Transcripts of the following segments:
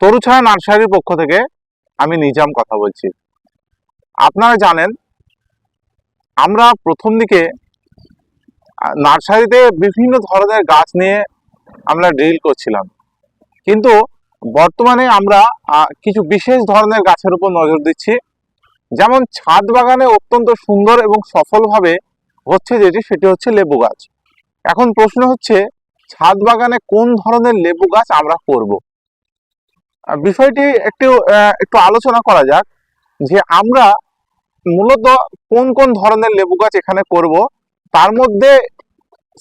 তরুছায়া নার্সারির পক্ষ থেকে আমি নিজাম কথা বলছি। আপনারা জানেন, আমরা প্রথম দিকে নার্সারিতে বিভিন্ন ধরনের গাছ নিয়ে আমরা ড্রিল করছিলাম। কিন্তু বর্তমানে আমরা কিছু বিশেষ ধরনের গাছের উপর নজর দিচ্ছি। যেমন ছাদ বাগানে অত্যন্ত সুন্দর এবং সফলভাবে হচ্ছে যেটি, সেটি হচ্ছে লেবু গাছ। এখন প্রশ্ন হচ্ছে, ছাদ বাগানে কোন ধরনের লেবু গাছ আমরা করব? বিষয়টি একটু একটু আলোচনা করা যাক যে আমরা মূলত কোন কোন ধরনের লেবু গাছ এখানে করব। তার মধ্যে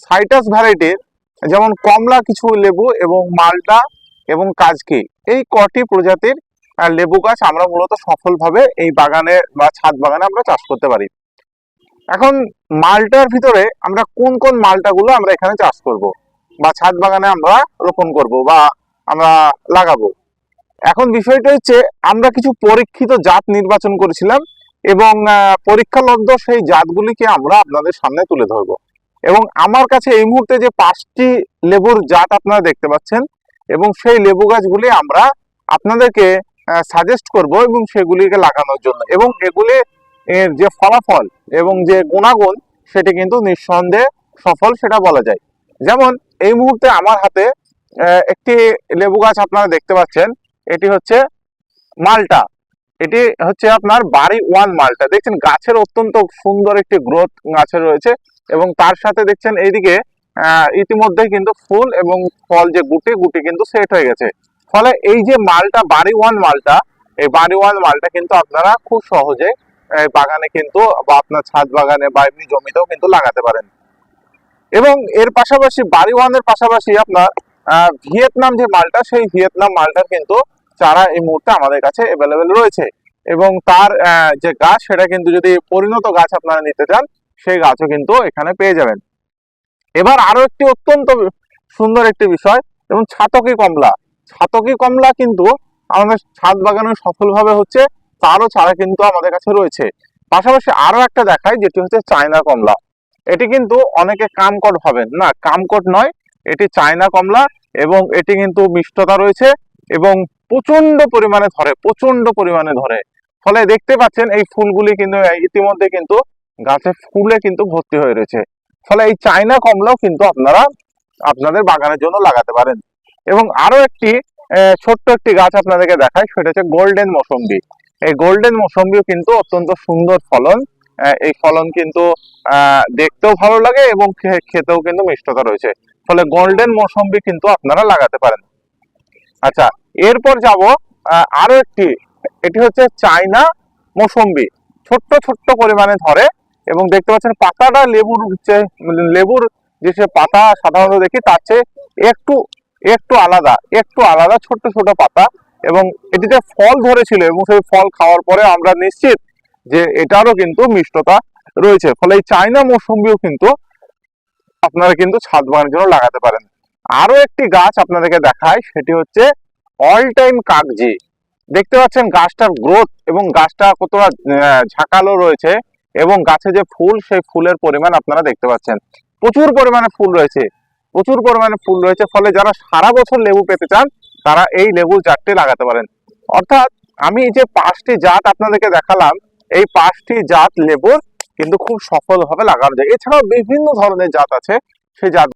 সাইটাস ভ্যারাইটির যেমন কমলা কিছু লেবু এবং মালটা এবং কাজকি, এই কটি প্রজাতির লেবু গাছ আমরা মূলত সফলভাবে এই বাগানে বা ছাদ বাগানে আমরা চাষ করতে পারি। এখন মালটার ভিতরে আমরা কোন কোন মালটাগুলো আমরা এখানে চাষ করব বা ছাদ বাগানে আমরা রোপণ করব বা আমরা লাগাবো। এখন বিষয়টা হচ্ছে, আমরা কিছু পরীক্ষিত জাত নির্বাচন করেছিলাম এবং পরীক্ষালব্ধ সেই জাতগুলিকে আমরা আপনাদের সামনে তুলে ধরবো। এবং আমার কাছে এই মুহূর্তে যে পাঁচটি লেবুর জাত আপনারা দেখতে পাচ্ছেন এবং সেই লেবু গাছগুলি আমরা আপনাদেরকে সাজেস্ট করব এবং সেগুলিকে লাগানোর জন্য। এবং এগুলি, এর যে ফলাফল এবং যে গুণাগুণ সেটি কিন্তু নিঃসন্দেহে সফল সেটা বলা যায়। যেমন, এই মুহূর্তে আমার হাতে একটি লেবু গাছ আপনারা দেখতে পাচ্ছেন। এটি হচ্ছে মালটা। এটি হচ্ছে আপনার বাড়ি ওয়ান মালটা। দেখছেন, গাছের অত্যন্ত সুন্দর একটি গ্রোথ গাছের রয়েছে এবং তার সাথে দেখছেন এইদিকে ইতিমধ্যে কিন্তু ফুল এবং ফল যে গুটি গুটি কিন্তু সেট হয়ে গেছে। ফলে এই যে মালটা, বাড়ি ওয়ান মালটা, এই বাড়ি ওয়ান মালটা কিন্তু আপনারা খুব সহজে বাগানে কিন্তু বা আপনার ছাদ বাগানে বা এমনি জমিতেও কিন্তু লাগাতে পারেন। এবং এর পাশাপাশি, বাড়ি ওয়ানের পাশাপাশি আপনার ভিয়েতনাম যে মালটা, সেই ভিয়েতনাম মালটার কিন্তু চারা এই মুহূর্তে আমাদের কাছে অ্যাভেলেবেল রয়েছে। এবং তার যে গাছ, সেটা কিন্তু যদি পরিণত গাছ আপনারা নিতে চান, সেই গাছও কিন্তু এখানে পেয়ে যাবেন। এবার আরও একটি অত্যন্ত সুন্দর একটি বিষয় এবং ছাতকি কমলা। ছাতকি কমলা কিন্তু আমাদের ছাদ বাগানে সফলভাবে হচ্ছে, তারও চারা কিন্তু আমাদের কাছে রয়েছে। পাশাপাশি আরও একটা দেখায় যেটি হচ্ছে চায়না কমলা। এটি কিন্তু অনেকে কামকট ভাবেন। না, কামকট নয়, এটি চায়না কমলা এবং এটি কিন্তু মিষ্টতা রয়েছে এবং প্রচণ্ড পরিমাণে ধরে প্রচণ্ড পরিমাণে ধরে। ফলে দেখতে পাচ্ছেন এই ফুলগুলি কিন্তু ইতিমধ্যে কিন্তু গাছে ফুলে কিন্তু ভর্তি হয়ে রয়েছে। ফলে এই চায়না কমলাও কিন্তু আপনারা আপনাদের বাগানের জন্য লাগাতে পারেন। এবং আরও একটি ছোট্ট একটি গাছ আপনাদেরকে দেখায় সেটা হচ্ছে গোল্ডেন মৌসম্বি। এই গোল্ডেন মৌসম্বিও কিন্তু অত্যন্ত সুন্দর ফলন এই ফলন কিন্তু দেখতেও ভালো লাগে এবং খেতেও কিন্তু মিষ্টতা রয়েছে। ফলে গোল্ডেন মৌসম্বি কিন্তু আপনারা লাগাতে পারেন। আচ্ছা এরপর যাব আরও একটি, এটি হচ্ছে চায়না মৌসম্বি। ছোট্ট ছোট্ট পরিমাণে ধরে এবং দেখতে পাচ্ছেন পাতাটা লেবুর লেবুর যে সে পাতা সাধারণত দেখি তার চেয়ে একটু একটু আলাদা একটু আলাদা ছোট্ট ছোট পাতা এবং এটিতে ফল ধরেছিল এবং সেই ফল খাওয়ার পরে আমরা নিশ্চিত যে এটারও কিন্তু মিষ্টতা রয়েছে। ফলে এই চায়না মৌসুম্বিও কিন্তু আপনারা কিন্তু ছাদ বাগানের জন্য লাগাতে পারেন। আরও একটি গাছ আপনাদেরকে দেখায় সেটি হচ্ছে অল টাইম কাগজি দেখতে পাচ্ছেন গাছটার গ্রোথ এবং গাছটা কতটা ঝাঁকালো রয়েছে এবং গাছে যে ফুল, সেই ফুলের পরিমাণ আপনারা দেখতে পাচ্ছেন। প্রচুর পরিমাণে ফুল রয়েছে। প্রচুর পরিমাণে ফুল রয়েছে, ফলে যারা সারা বছর লেবু পেতে চান, তারা এই লেবু জাতটি লাগাতে পারেন। অর্থাৎ আমি যে পাঁচটি জাত আপনাদেরকে দেখালাম, এই পাঁচটি জাত লেবুর কিন্তু খুব সফলভাবে লাগানো যায়। এছাড়াও বিভিন্ন ধরনের জাত আছে, সেই জাত